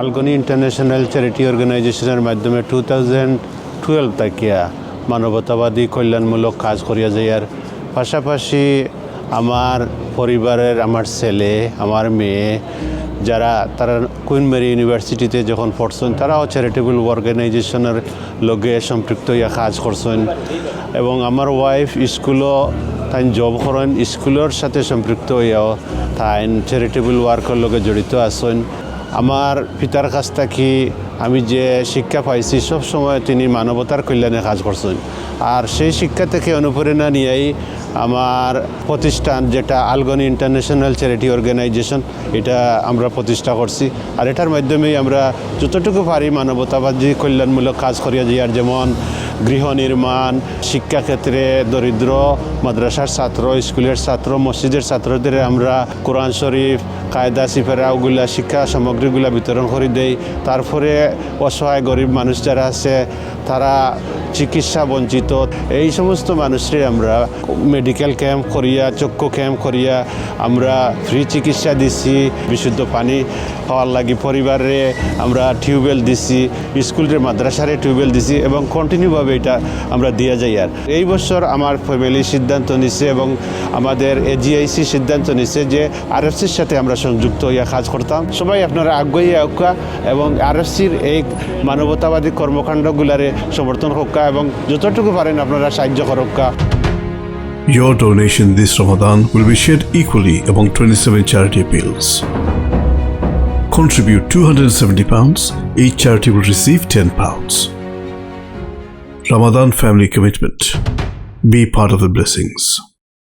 আলগনি international charity অর্গানাইজেশনের মাধ্যমে two thousand twelve তাকিয়া মানবতাবাদী কল্যাণমূলক কাজ করিয়া যাইয়ার পাশাপাশি আমার পরিবারের আমার ছেলে, আমার মেয়ে, যারা তারা কুইন মেরি ইউনিভার্সিটিতে যখন পড়ছেন, তারাও চ্যারিটেবল অর্গানাইজেশনের লগে সম্পৃক্ত হইয়া কাজ করছেন। এবং আমার ওয়াইফ স্কুলও তাই জব করেন স্কুলের সাথে সম্পৃক্ত হইয়াও তাই চ্যারিটেবল ওয়ার্কের লগে জড়িত আছেন। আমার পিতার কাছ থেকে আমি যে শিক্ষা পাইছি, সব সময় তিনি মানবতার কল্যাণে কাজ করছেন। আর সেই শিক্ষা থেকে অনুপ্রেরণা নিয়েই আমার প্রতিষ্ঠান যেটা আলগনি ইন্টারন্যাশনাল চ্যারিটি অর্গানাইজেশন, এটা আমরা প্রতিষ্ঠা করছি। আর এটার মাধ্যমেই আমরা যতটুকু পারি মানবতাবাদী কল্যাণমূলক কাজ করিয়া যাই। আর যেমন গৃহ নির্মাণ, শিক্ষাক্ষেত্রে দরিদ্র, মাদ্রাসার ছাত্র, স্কুলের ছাত্র, মসজিদের ছাত্রদের আমরা কোরআন শরীফ, কায়দা, সিফেরা ওগুলা, শিক্ষা সামগ্রীগুলা বিতরণ করে দেই। তারপরে অসহায় গরিব মানুষ যারা আছে, তারা চিকিৎসা বঞ্চিত। এই সমস্ত মানুষের আমরা মেডিকেল ক্যাম্প করিয়া, চক্ষু ক্যাম্প করিয়া আমরা ফ্রি চিকিৎসা দিছি, বিশুদ্ধ পানি হওয়ার লাগি পরিবারে আমরা টিউবওয়েল দিছি, স্কুলের মাদ্রাসারে টিউবওয়েল দিছি এবং কন্টিনিউভাবে এটা আমরা দিয়ে যাই আর এই বছর আমার ফ্যামিলি সিদ্ধান্ত নিছে এবং আমাদের এজিআইসি সিদ্ধান্ত নিছে যে আরএফসির সাথে আমরা সংযুক্ত হইয়া কাজ করতাম সবাই আপনারা আগ্রহী হোকা এবং আরএফসির এই মানবতাবাদী কর্মকাণ্ডগুলারে সমর্থন হোকা এবং যতটুকু পারেন আপনারা সাহায্য করক্কা Your donation this Ramadan will be shared equally among 27 charity appeals. Contribute 270 pounds, each charity will receive 10 pounds. Ramadan Family Commitment. Be part of the blessings.